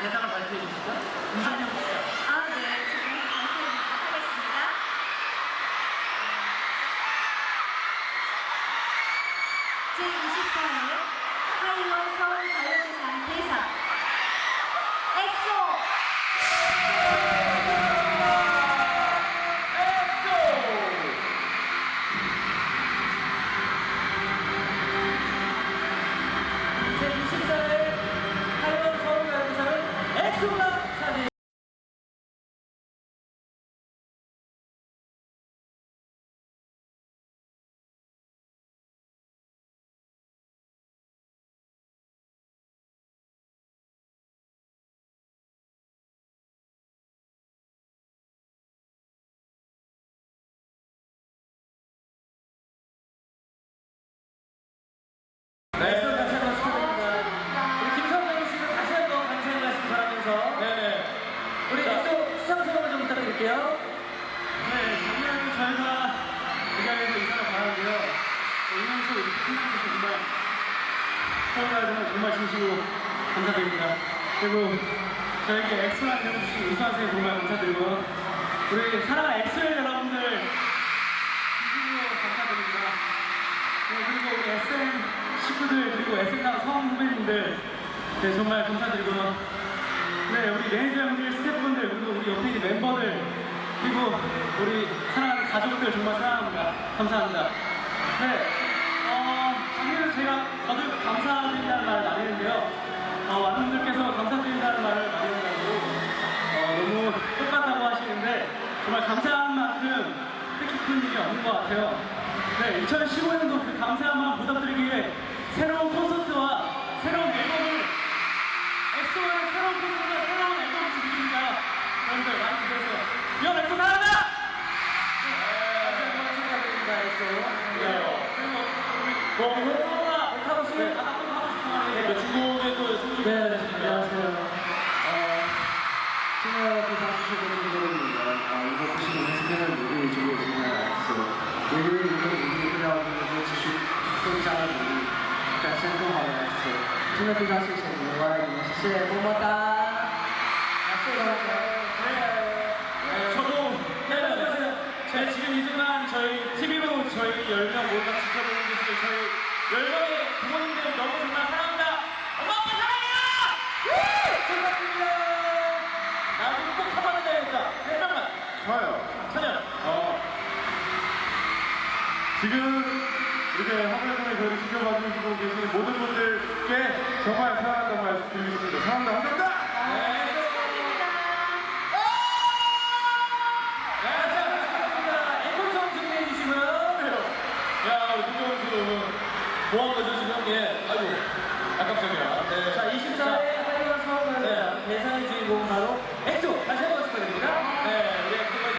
대상을 발표해 주시죠. 김선영 씨요. 아, 네. 지금 발표해보도록 하겠습니다. 제24회 하이원 서울 가요대상 대상 엑소 말씀 전하면서 네네. 우리 엑소 수상 소감을 좀 부탁드릴게요. 네, 작년에 저희가 이 자리에서 인사를 받았는데요. 오면서 이렇게 끝나는 게 정말 정말 진심으로 감사드립니다. 그리고 저에게 엑스만 해주신 우수한 선생님 정말 감사드리고요. 우리 사랑하는 엑스엘 여러분들 진심으로 감사드립니다. 네, 그리고 우리 SM 식구들 그리고 SM 당 성원 후배님들 네, 정말 감사드리고요. 네, 우리 매니저 형들, 스태프분들, 그리고 우리 옆에 있는 멤버들, 그리고 우리 사랑하는 가족들 정말 사랑합니다. 감사합니다. 네, 어, 작년에 제가 거듭 감사드린다는 말을 많이 했는데요. 어, 많은 분들께서 감사드린다는 말을 많이 한다고 어, 너무 똑같다고 하시는데 정말 감사한 만큼 뜻깊은 큰 일이 없는 것 같아요. 네, 2015년도 그 감사한 마음 보답드리기 위해 새로운 콘서트와 새로운 앨범을 엑소의 새로운 콘서트와 새로운 앨범을 준비합니다. 여러분들 많이 위험 엑소 사랑한다! 뭐, 코로나 백화로 씨? 네. 중국에 또 승리. 네, 안녕하세요. 친구 여러분 사주시는 분들입니다. 아, 이거 보시는 스캔을 누구 위주로 진행을 했어요. 외국인 분들 우리나라 분들 지수 성장을 보니 같이 행동하고 있어요. 친구들 사실 제 영화에 있는 시에 고맙다. 감사합니다. 제 지금 이 순간 저희 TV로 저희 10명 모두 다 지켜보고 계시는 저희 10명의 부모님들 너무 정말 사랑합니다. 엄마 아빠 사랑해요! 축하드립니다. 나도 꼭 한번 해야겠다. 한 명만. 좋아요. 찬현. 어, 지금 이렇게 화면을 저를 지켜봐주시고 계시는 모든 분들께 정말 사랑한다고 말씀드리겠습니다. 사랑한다, 감사합니다! 네. 축하드립니다. 네, 자, 축하드립니다. 앵콜송 준비해 주시고요. 뭐한 거죠, 지금? 예. 아이고. 아깝습니다. 네. 자, 24회